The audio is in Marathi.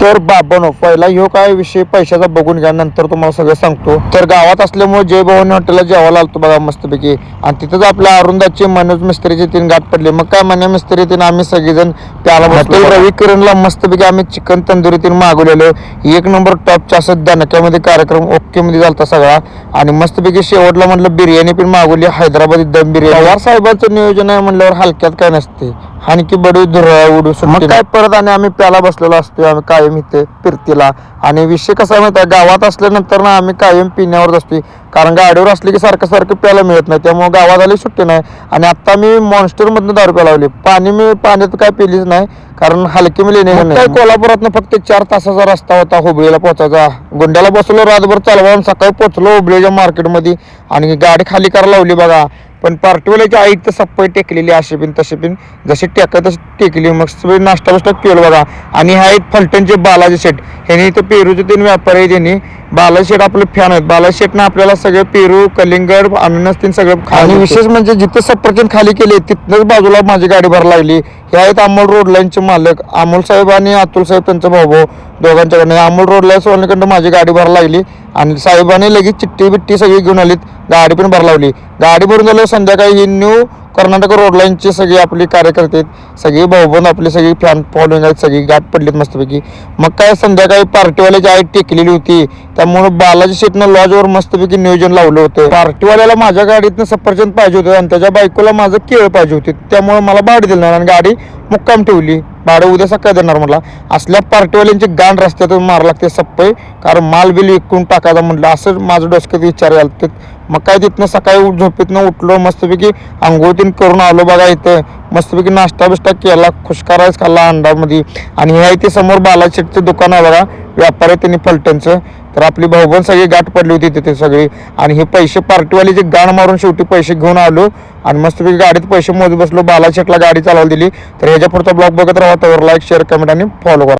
तर बाबानो पहिला ह्यो काय विषय पैशाचा बघून घ्या नंतर तुम्हाला सगळं सांगतो. तर गावात असल्यामुळे जय भवानी हॉटेलला जेवायला आलतो बघा मस्तपैकी. आणि तिथंच आपल्या अरुंदाचे मनोज मिस्त्रीचे तीन गाठ पडले. मग काय मन्या मिस्त्री तीन आम्ही सगळेजण त्याला बसलो. रवी किरणला मस्तपैकी आम्ही चिकन तंदुरी तीन मागवलेलं. एक नंबर टॉपच्या असं दणक्यामध्ये कार्यक्रम ओके मध्ये झालता सगळा. आणि मस्तपैकी शेवटला म्हटलं बिर्याणी पण मागवली. हैदराबादी दम बिर्याणी. पवार साहेबांचं नियोजन आहे म्हणल्यावर हलक्यात काय नसते. हानकी बडू धुरा उडू मग काय परत आणि आम्ही प्याला बसलेलो असतो आम्ही कायम इथे फिरतीला. आणि विषय कसा माहिती आहे गावात असल्यानंतर ना आम्ही कायम पिण्यावर असतो कारण गाडीवर असली की सारखं सारखं प्यायला मिळत नाही त्यामुळे गावात आली सुट्टी नाही. आणि आता मी मॉन्स्टर मधनं दारू प्यायला लावली पाणी मी पाण्यात काय पिलीच नाही कारण हलकी मी लेणे काय कोल्हापुरात फक्त चार तासाचा रस्ता होता हुबळीला पोहोचायचा. गुंड्याला बसलो रातभर चालवा सकाळी पोहोचलो हुबळीच्या मार्केटमध्ये. आणि गाडी खाली करायला लावली बघा. पण पार्टीवाल्याची आई तर सप्पई टेकलेली अशी बिन तशी बिन. जशी टेका तशी टेकली. मग सगळे नाश्ता बिष्टा केलं बघा. आणि ह्या आहेत फलटणचे बालाजी शेठ. ह्यानी इथं पेरूचे तीन व्यापारी त्यांनी बालाजी शेठ आपले फॅन आहेत. बालाजी शेठनं आपल्याला सगळे पेरू कलिंगड अननस तीन सगळं आणि विशेष म्हणजे जिथं सफरचंद खाली केले तिथनंच बाजूला माझी गाडी भरायला लागली. हे आहेत अमोल रोड लाईनचे मालक. अमोल साहेब आणि अतुल साहेब त्यांचा भाऊ भाऊ दोघांच्याकडनं अमोल रोड लाईन सोडण्याकडनं माझी गाडी भरायला लागली. आणि साहेबांनी लगेच चिठ्ठी बिट्टी सगळी घेऊन आलीत. गाडी पण भरायला लावली. गाडी भरून झाल्यावर संध्याकाळी ही न्यू कर्नाटक रोड लाईनची सगळी आपली कार्यकर्ते आहेत. सगळी भाऊबंद आपली सगळी फॅन फॉलोईंग आहेत. सगळी गाठ पडलीत मस्तपैकी. मग काय संध्याकाळी पार्टीवाल्याची आई टेकलेली होती. त्यामुळे बालाजी शेटनं लॉजवर मस्तपैकी नियोजन लावलं होतं. पार्टीवाल्याला माझ्या गाडीतनं सफरचंद पाहिजे होतं आणि त्याच्या बायकोला माझं केळ पाहिजे होते. त्यामुळे मला भाडी दिलं नाही आणि गाडी मुक्काम ठेवली. भाडं उद्या सकाळी देणार म्हटलं असल्या पार्टीवाल्यांची गाण रस्त्यातून मार लागते सप्पई कारण माल बिल विकून टाकायचा म्हटलं असं माझं डोसक्यात विचार याल मग काय तिथनं सकाळी झोपेतनं उठलो. मस्तपैकी आंघोळ तीन करून आलो बघा इथं. मस्तपैकी नाश्ता बिष्टा केला. खुशकाराच खाल्ला अंडामध्ये. आणि हे आहे ते समोर बालाशेटचं दुकान आहे बघा. व्यापार आहे त्यांनी फलटणचं तर आपली भाऊबंद सगळी गाठ पडली होती तिथे सगळी. आणि हे पैसे पार्टीवाले जे गाण मारून शेवटी पैसे घेऊन आलो आणि मस्तपैकी गाडीत पैसे मोजत बसलो. बाला शेटला गाडी चालवायला दिली. तर ह्याच्या पुढचा ब्लॉग बघत राहा तर लाईक शेअर कमेंट आणि फॉलो करा.